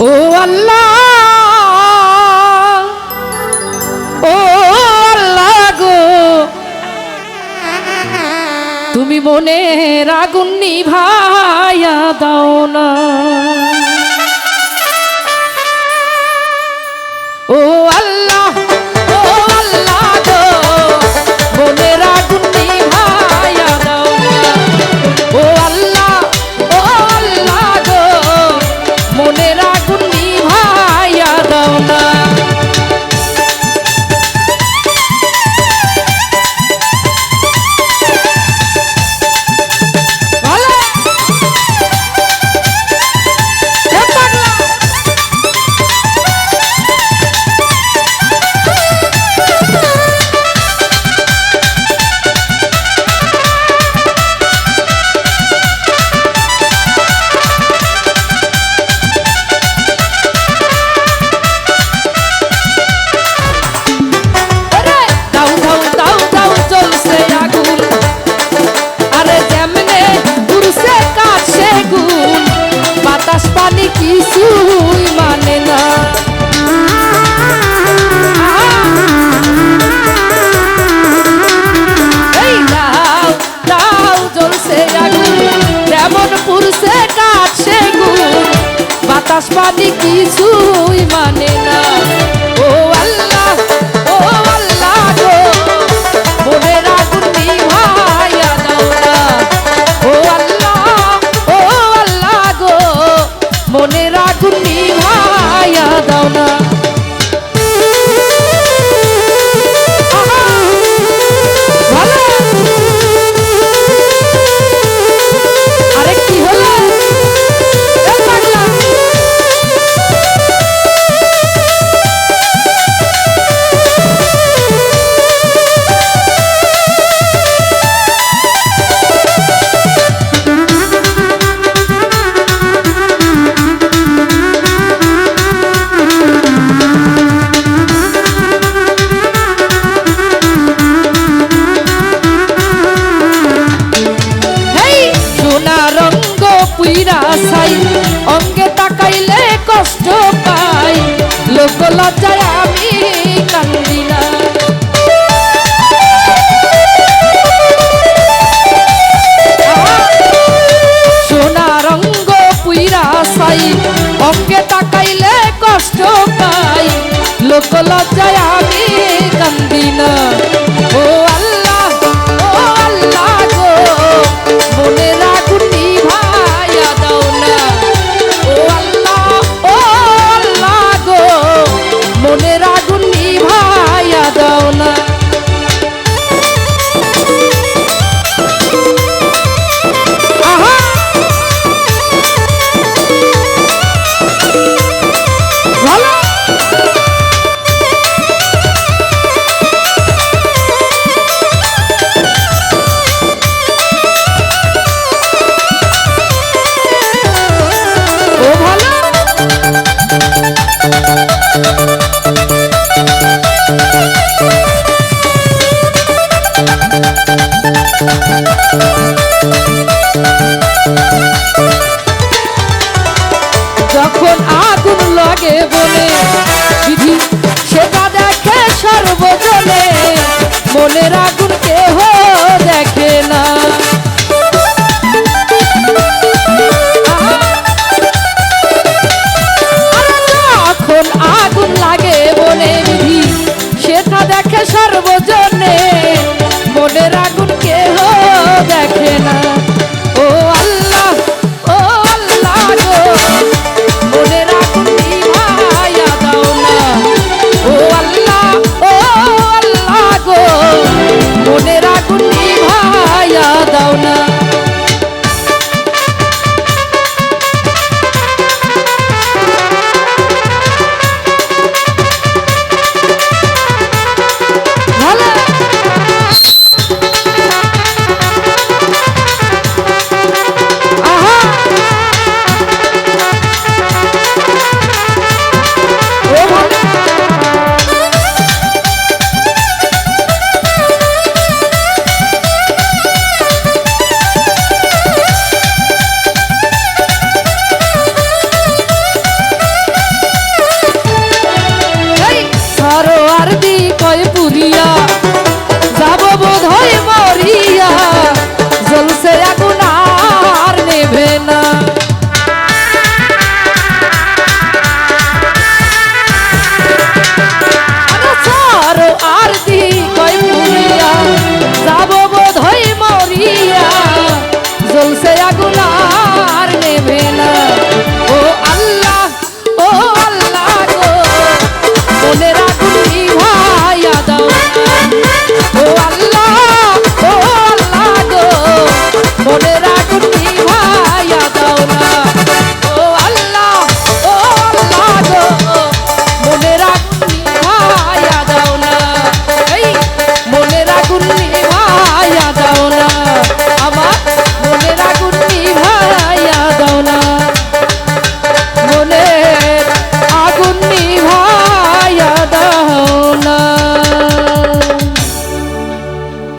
ও আল্লাহ জীবনে রাগুন নিভাইয়া দাও না। ও আল কিছুই মানে না। পুরুষে কাছে গুণ বাতাস পানি কিছুই মানে না। কষ্ট পাই। লোক লজ্জায় আমি কান্দি না সোনা রঙ্গ পুইরা সাই, অঙ্কে তাকাইলে কষ্ট পাই। লোক লজ্জায় আমি কান্দি না যখন আগুন লাগে বলে বিধি সেটা দেখে সর্বজনে মনে রাখ